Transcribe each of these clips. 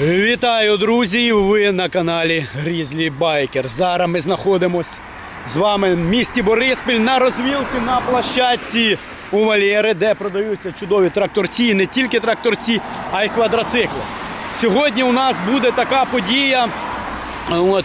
Вітаю, друзі! Ви на каналі Грізлі Байкер. Зараз ми знаходимося з вами в місті Бориспіль на розвілці на площадці у Валєри, де продаються чудові тракторці, І не тільки тракторці, а й квадроцикли. Сьогодні у нас буде така подія. От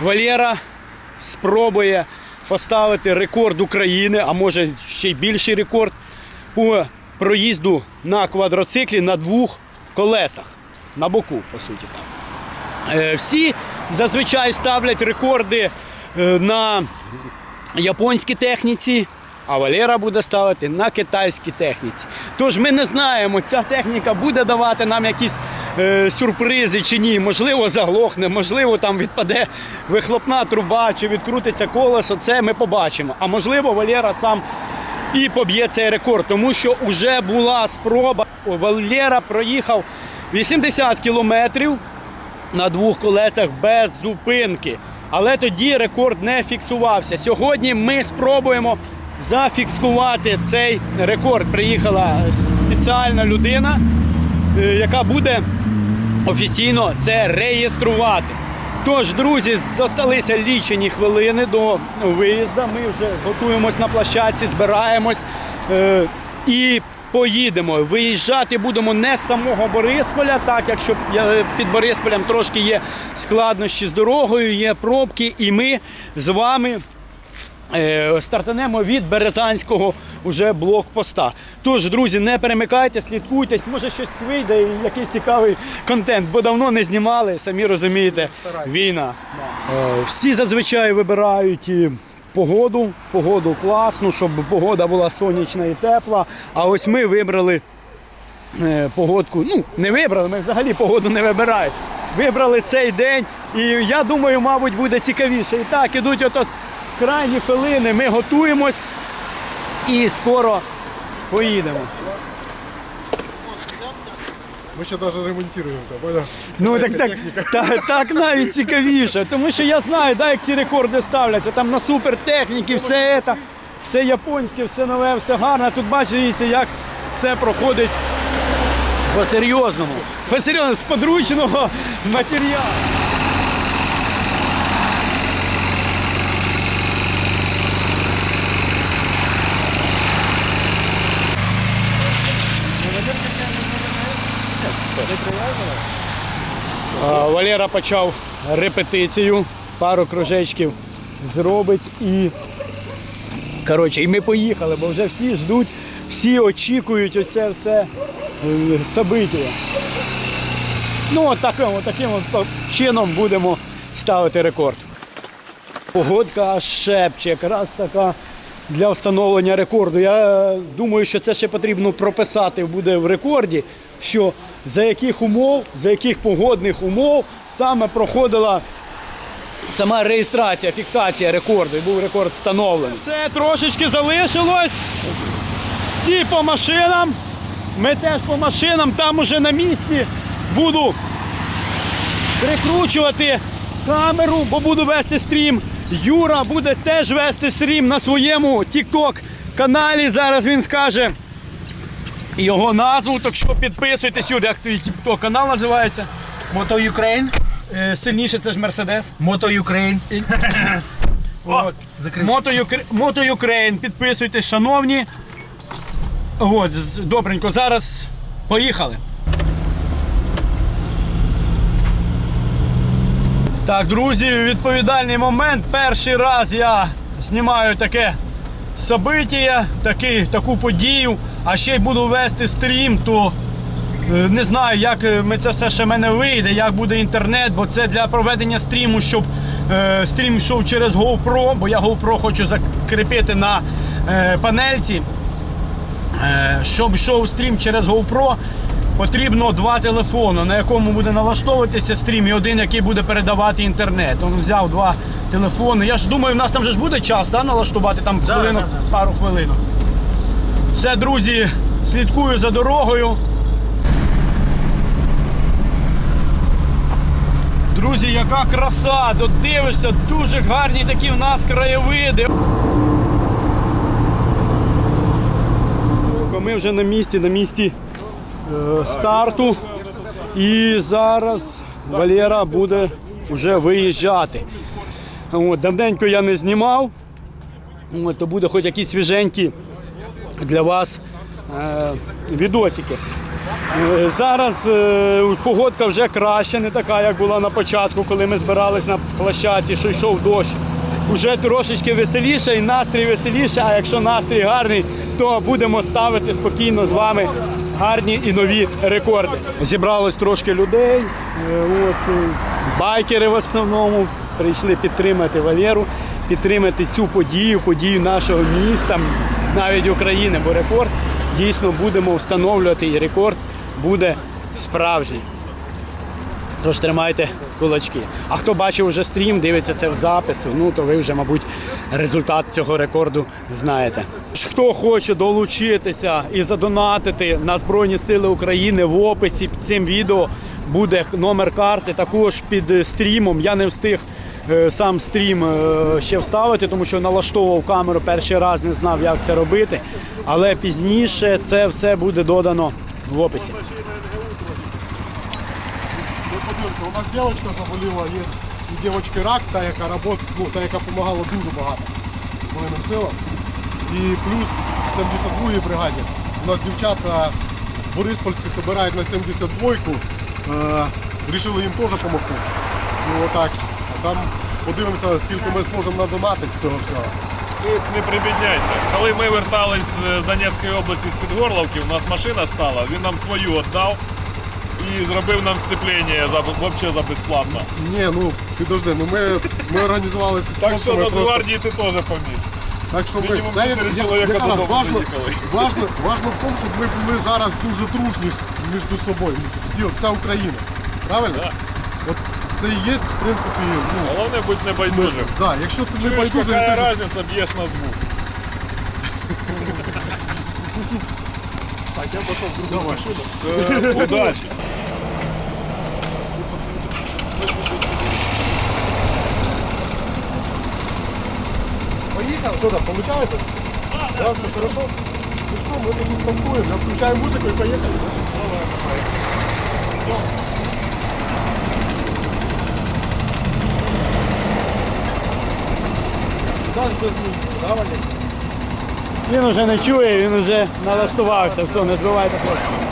Валєра спробує поставити рекорд України, а може ще й більший рекорд по проїзду на квадроциклі на двох колесах. На боку, по суті, так. Е, Всі зазвичай ставлять рекорди е, на японській техніці, а Валера буде ставити на китайській техніці. Тож ми не знаємо, ця техніка буде давати нам якісь е, сюрпризи чи ні. Можливо, заглохне, можливо, там відпаде вихлопна труба чи відкрутиться колесо. Це ми побачимо. А можливо, Валера сам і поб'є цей рекорд, тому що вже була спроба. Валера проїхав 80 кілометрів на двох колесах без зупинки. Але тоді рекорд не фіксувався. Сьогодні ми спробуємо зафіксувати цей рекорд. Приїхала спеціальна людина, е, яка буде офіційно це реєструвати. Тож, друзі, зосталися лічені хвилини до виїзду. Ми вже готуємось на площадці, збираємось е, і поїдемо. Виїжджати будемо не з самого Борисполя, так якщо е, під Борисполем трошки є складнощі з дорогою, є пробки, і ми з вами Е, Стартанемо від Березанського уже блокпоста. Тож, друзі, не перемикайте, слідкуйтесь, може щось вийде і якийсь цікавий контент, бо давно не знімали, самі розумієте, війна. Е, Всі зазвичай вибирають погоду, погоду класну, щоб погода була сонячна і тепла. А ось ми вибрали е, погодку. Ну, не вибрали, ми взагалі погоду не вибирають. Вибрали цей день, і я думаю, мабуть, буде цікавіше. І так, ідуть ото крайні хвилини, ми готуємось і скоро поїдемо. Мы ще навіть ремонтуємося, понял? Ну так, так, так, так навіть цікавіше, тому що я знаю, да, як ці рекорди ставляться, там на супертехніки, все це, все японське, все нове, все гарне. А Тут бачите, як все проходить по-серйозному. По-серйозному, з подручного матеріалу. А, Валера почав репетицію, пару кружечків зробить і. Коротше, і ми поїхали, бо вже всі ждуть, всі очікують оце все е, собиття. Ну, от таким, от таким от чином будемо ставити рекорд. Погодка шепче, якраз така для встановлення рекорду. Я е, думаю, що це ще потрібно прописати буде в рекорді, що за яких умов, за яких погодних умов саме проходила сама реєстрація, фіксація рекорду. І був рекорд встановлений. Все трошечки залишилось. Всі по машинам. Ми теж по машинам, там уже на місці буду прикручувати камеру, бо буду вести стрім. Юра буде теж вести стрім на своєму TikTok каналі. Зараз він скаже його назву. Так що підписуйтесь, Юра, як твій TikTok канал називається. Мото Ukraine, Е, Сильніше це ж Мерседес. Мото. От. закрив. Мото, Юкрейн. Підписуйтесь, шановні. От, добренько, зараз поїхали. Так, друзі, відповідальний момент. Перший раз я знімаю таке таки, таку подію, а ще й буду вести стрім, то Е, Не знаю, як е, ми це все ще в мене вийде, як буде інтернет, бо це для проведення стріму, щоб е, стрім йшов через GoPro, бо я GoPro хочу закріпити на е, панельці. Е, щоб йшов стрім через GoPro, потрібно два телефони, на якому буде налаштовуватися стрім, і один, який буде передавати інтернет. Він взяв два телефони. Я ж думаю, в нас там же ж буде час да, налаштувати там хвилину, пару хвилин. Все, друзі, слідкую за дорогою. Друзі, яка краса! Тут дивишся, дуже гарні такі в нас краєвиди. Ми вже на місці, на місці е, старту. І зараз Валера буде вже виїжджати. От, давненько я не знімав, От, то буде хоч якісь свіженькі для вас е, відосики. Е, Зараз е, погодка вже краща, не така, як була на початку, коли ми збирались на площадці, що йшов дощ. Уже трошечки веселіше і настрій веселіше, а якщо настрій гарний, то будемо ставити спокійно з вами гарні і нові рекорди. Зібралось трошки людей, от, байкери в основному прийшли підтримати Валеру, підтримати цю подію, подію нашого міста, навіть України, бо рекорд дійсно будемо встановлювати і рекорд буде справжній. Тож тримайте кулачки. А хто бачив вже стрім, дивиться це в запису, ну то ви вже, мабуть, результат цього рекорду знаєте. Хто хоче долучитися і задонатити на Збройні Сили України в описі під цим відео буде номер карти. Також під стрімом. Я не встиг сам стрім е, ще вставити, тому що налаштовував камеру перший раз, не знав, як це робити. Але пізніше це все буде додано в описі. У нас дівчинка заболіла, є у дівчинки рак, та яка работ, ну, та яка допомагала дуже багато Збройним силам. І плюс в 72-й бригаді. У нас дівчата Бориспольські збирають на 72-ку. Е, рішили їм теж допомогти. Ну отак. Там подивимося, скільки ми зможемо надонатити з цього всього. Не прибідняйся. Коли ми вертались з Донецької області з-під Горловки, у нас машина стала, він нам свою віддав і зробив нам сцеплення за, взагалі за безплатно. Ні, ну підожди, ну ми, ми організувалися з Так що Нацгвардії ти теж поміг. Так що ми Та я- чоловіка я додому важно, важно, важно в тому, щоб ми були зараз дуже дружні між собою. Всі, вся Україна. Правильно? Да. От це і є, в принципі, ну, Головне бути небайдужим. Да, якщо ти не Чуєш, байдужий, яка ти... різниця, б'єш на звук. Так, я пішов в другу машину. Е, Удачі. Поїхав, що там, виходить? Да, все хорошо? Ну все, ми тоді стартуємо, я включаю музику і поїхали. Так, без музики, да, Валерій? Він уже не чує, він вже налаштувався. Все, не збивайте хлопці.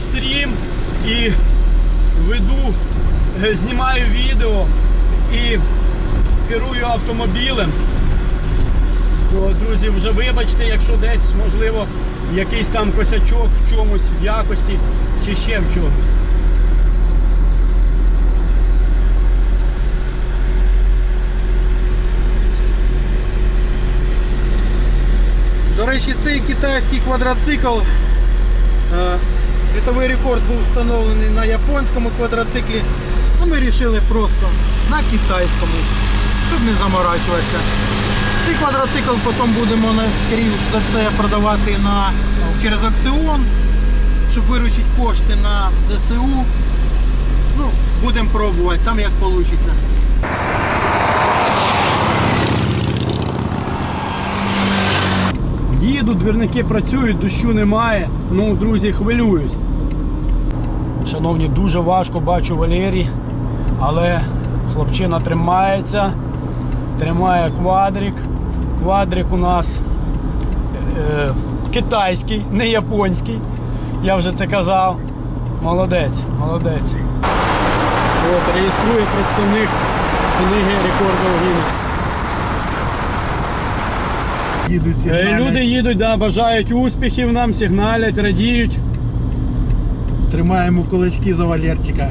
стрім і веду, е, знімаю відео і керую автомобілем. То, друзі, вже вибачте, якщо десь, можливо, косячок в чомусь, в якості чи ще в чомусь. До речі, цей китайський квадроцикл, е, світовий рекорд був встановлений на японському квадроциклі, а ми вирішили просто на китайському, щоб не заморачуватися. Цей квадроцикл потім будемо на- скоріш за все продавати на, через аукціон, щоб виручити кошти на ЗСУ. Ну, будемо пробувати, там як вийде. Їду, двірники працюють, дощу немає. Ну, друзі, хвилююсь. Шановні, дуже важко бачу Валерій, але хлопчина тримається, тримає квадрик. Квадрик у нас е, китайський, не японський. Я вже це казав. Молодець, молодець. От, реєструє представник книги рекордів Гіннес. Їдуть Е, Люди їдуть, да, бажають успіхів нам, сигналять, радіють. Тримаємо кулачки за Валерчика.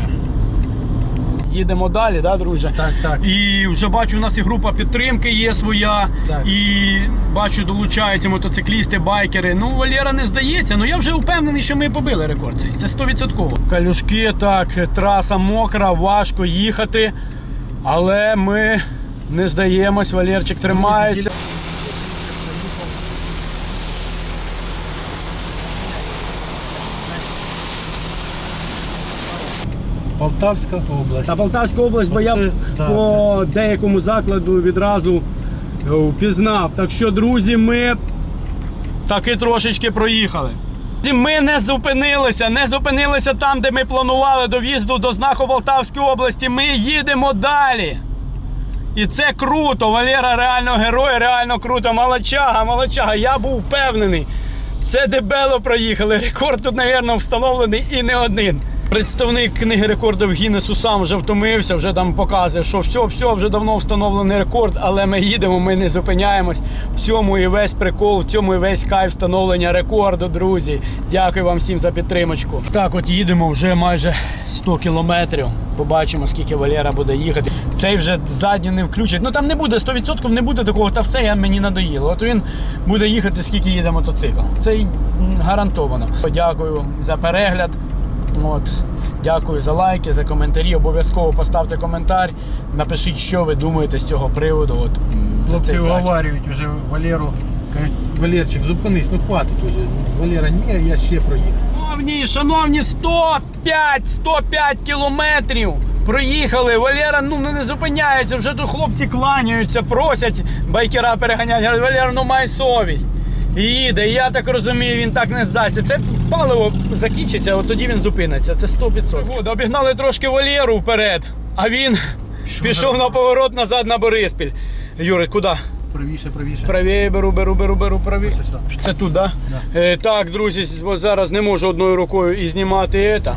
Їдемо далі, да, друже? Так, так. І вже бачу, у нас і група підтримки є своя. Так. І бачу, долучаються мотоциклісти, байкери. Ну, Валера не здається. Ну я вже впевнений, що ми побили рекорд цей. Це 100%. Калюшки, так, траса мокра, важко їхати. Але ми не здаємось, Валерчик тримається. Полтавська область. Та Полтавська область, бо я Оце, да, по деякому закладу відразу е, впізнав. Так що, друзі, ми таки трошечки проїхали. Ми не зупинилися, не зупинилися там, де ми планували до в'їзду до знаку Полтавської області. Ми їдемо далі. І це круто. Валера реально герой, реально круто. Молодчага, молодчага. Я був впевнений. Це дебело проїхали. Рекорд тут, мабуть, встановлений і не один. Представник книги рекордів Гіннесу сам вже втомився, вже там показує, що все, все, вже давно встановлений рекорд, але ми їдемо, ми не зупиняємось. В цьому і весь прикол, в цьому і весь кайф встановлення рекорду, друзі. Дякую вам всім за підтримочку. Так, от їдемо вже майже 100 кілометрів. Побачимо, скільки Валера буде їхати. Цей вже задню не включить. Ну там не буде 100% не буде такого, та все я мені надоїло. От він буде їхати, скільки їде мотоцикл. Це гарантовано. Дякую за перегляд. От. Дякую за лайки, за коментарі. Обов'язково поставте коментар. Напишіть, що ви думаєте з цього приводу. От, за Хлопці цей захід. уговарюють уже Валеру. Кажуть, Валерчик, зупинись, ну хватить уже. Валера, ні, я ще проїхав. Шановні, шановні, 105, 105 кілометрів проїхали. Валера ну не зупиняється. Вже тут хлопці кланяються, просять байкера переганяти. Говорять, Валера, ну май совість. Їде. І я так розумію, він так не здасться. Це паливо закінчиться, от тоді він зупиниться. Це 100%. От, обігнали трошки Валеру вперед, а він пішов на поворот назад на Бориспіль. Юрий, куди? Правіше, правіше. Правіше беру, беру, беру, беру, правіше. Це тут, да? Да. Е, так, друзі, зараз не можу одною рукою і знімати це,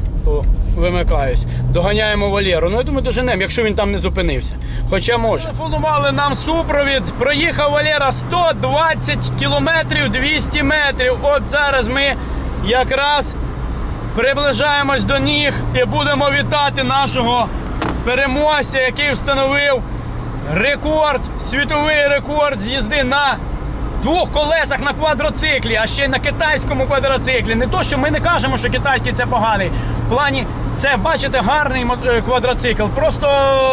вимикаюсь. Доганяємо Валєру. Ну я думаю, доженемо, якщо він там не зупинився. Хоча може. Телефонували нам супровід. Проїхав Валєра 120 кілометрів 200 метрів. От зараз ми якраз приближаємось до ніг і будемо вітати нашого переможця, який встановив рекорд, світовий рекорд з їзди на двох колесах на квадроциклі, а ще й на китайському квадроциклі. Не то, що ми не кажемо, що китайський це поганий. В плані, це бачите, гарний е, квадроцикл. Просто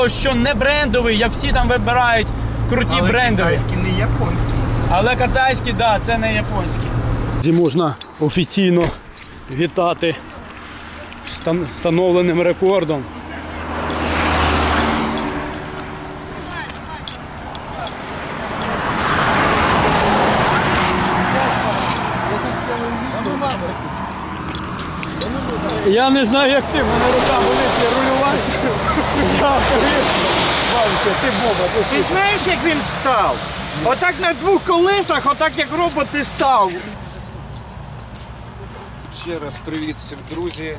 що не брендовий, як всі там вибирають круті Але брендові. китайський, не японський. Але китайський, да, це не японський. Зі можна офіційно вітати встановленим рекордом. Я не знаю, як ти, мене рука болить, я рулювати. Я Ванька, ти боба, ти Ти знаєш, як він став? Отак на двох колесах, отак як робот ти став. Ще раз привіт всім друзі.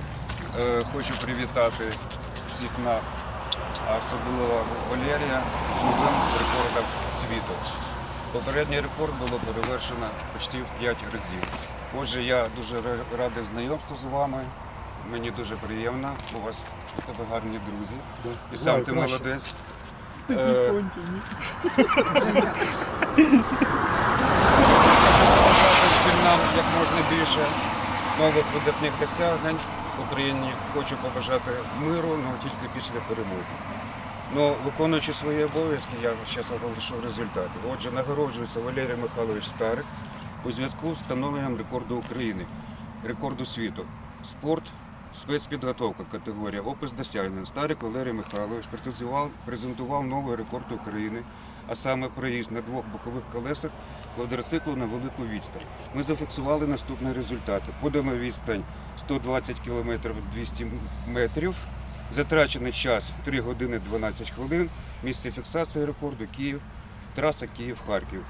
Е, Хочу привітати всіх нас, а особливо Валерія з новим рекордом світу. Попередній рекорд було перевершено почти в 5 разів. Отже, я дуже ра- радий знайомству з вами. Мені дуже приємно, у вас у тебе гарні друзі. І сам ти молодець. Е, всім нам як можна більше нових видатних досягнень в Україні. Хочу побажати миру, але тільки після перемоги. Ну, виконуючи свої обов'язки, я зараз оголошу результати. Отже, нагороджується Валерій Михайлович Старик у зв'язку з встановленням рекорду України, рекорду світу. Спорт, спецпідготовка категорія, опис досягнень. Старик Валерій Михайлович презентував новий рекорд України, а саме проїзд на двох бокових колесах квадроциклу на велику відстань. Ми зафіксували наступні результати. Подана відстань 120 км 200 метрів. Затрачений час 3 години 12 хвилин. Місце фіксації рекорду Київ, траса Київ-Харків.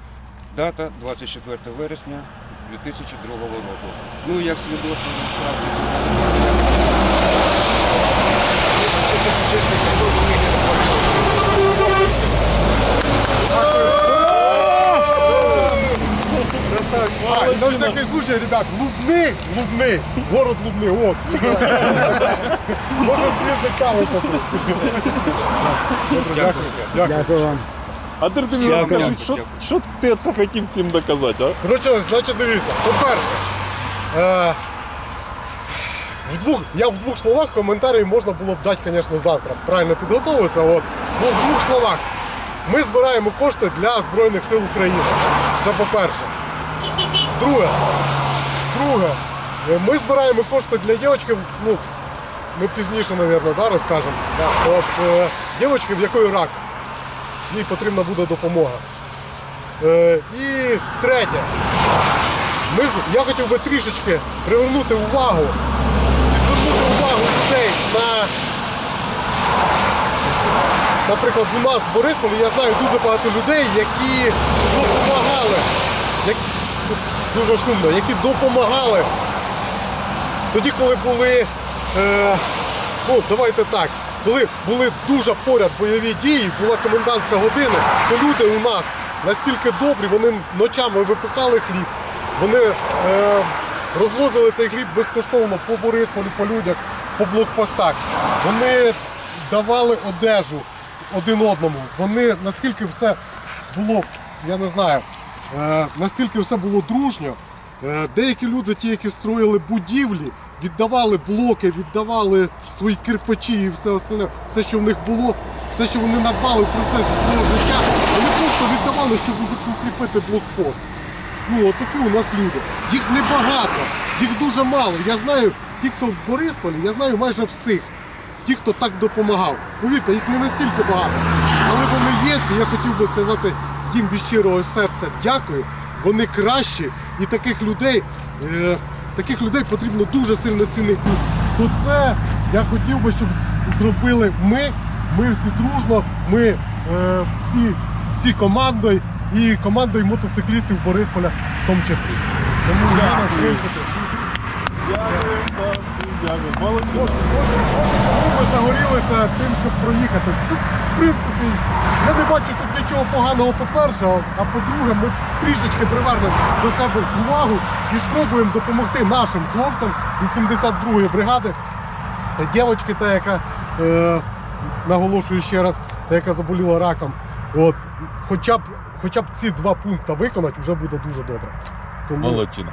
Дата 24 вересня 2002 року. Ну, як свідоцтво цього на всякий случай, ребят, Лубни, Лубни, город Лубни, от. Можна з'їздити каву попити. Дякую. Дякую. Дякую вам. А ти мені розкажи, що, що ти це хотів цим доказати, а? Коротше, значить, дивіться, по-перше, е, в двох, я в двох словах коментарі можна було б дати, звісно, завтра. Правильно підготовитися. От. Ну, в двох словах. Ми збираємо кошти для Збройних сил України. Це по-перше. Друге. Друге. е, Ми збираємо кошти для дівчинки, ну, ми пізніше, мабуть, да, розкажемо. От е, дівчинки, в якої рак. Їй потрібна буде допомога. Е, і третє. Ми, я хотів би трішечки привернути увагу і звернути увагу людей на. Наприклад, у нас в Борисполі я знаю дуже багато людей, які допомагали. Як, дуже шумно, які допомагали тоді, коли були. Е, ну, давайте так. Коли були дуже поряд бойові дії, була комендантська година, то люди у нас настільки добрі, вони ночами випекали хліб, вони е, розвозили цей хліб безкоштовно по Борисполю, по людях, по блокпостах. Вони давали одежу один одному. Вони наскільки все було, я не знаю, е, настільки все було дружньо. Е, Деякі люди, ті, які строїли будівлі, віддавали блоки, віддавали свої кирпичі і все остальне, все, що в них було, все, що вони надбали в процесі свого життя, вони просто віддавали, щоб укріпити блокпост. Ну, от такі у нас люди. Їх небагато, їх дуже мало. Я знаю, ті, хто в Борисполі, я знаю майже всіх. Ті, хто так допомагав. Повірте, їх не настільки багато. Але вони є, і я хотів би сказати їм від щирого серця дякую. Вони кращі, і таких людей, е, таких людей потрібно дуже сильно цінити. То це я хотів би, щоб зробили ми. Ми всі дружно, ми е, всі, всі командою і командою мотоциклістів Борисполя в тому числі. Тому мене, в принципі, Ми загорілися тим, щоб проїхати. Це, в принципі, я не бачу тут нічого поганого, по-перше, а по-друге, ми трішечки привернемо до себе увагу і спробуємо допомогти нашим хлопцям із 72-ї бригади. Дівчинки, та яка е, наголошую ще раз, та яка заболіла раком. От, хоча б, хоча б ці два пункти виконати, вже буде дуже добре. Тому Молодчина.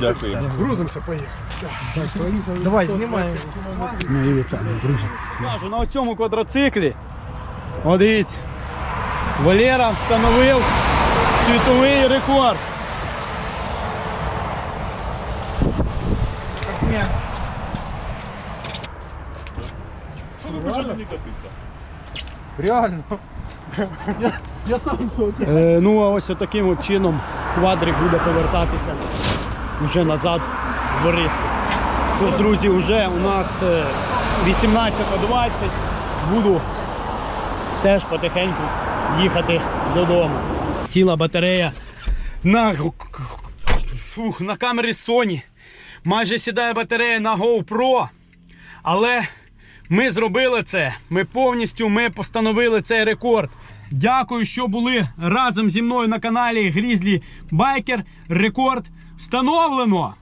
Дякую. грузимося, поїхали. Давай, знімаємо. Мої вітання, друзі. Кажу, на цьому квадроциклі, от дивіться, Валера встановив світовий рекорд. Що ти більше не катився? Реально. Я, я сам шокі. Е, ну а ось таким от чином квадрик буде повертатися вже назад в Бориспіль. Тож, друзі, вже у нас е, 18.20. Буду теж потихеньку їхати додому. Сіла батарея на, фух, на камері Sony. Майже сідає батарея на GoPro. Але ми зробили це. Ми повністю ми постановили цей рекорд. Дякую, що були разом зі мною на каналі Грізлі Байкер. Рекорд встановлено.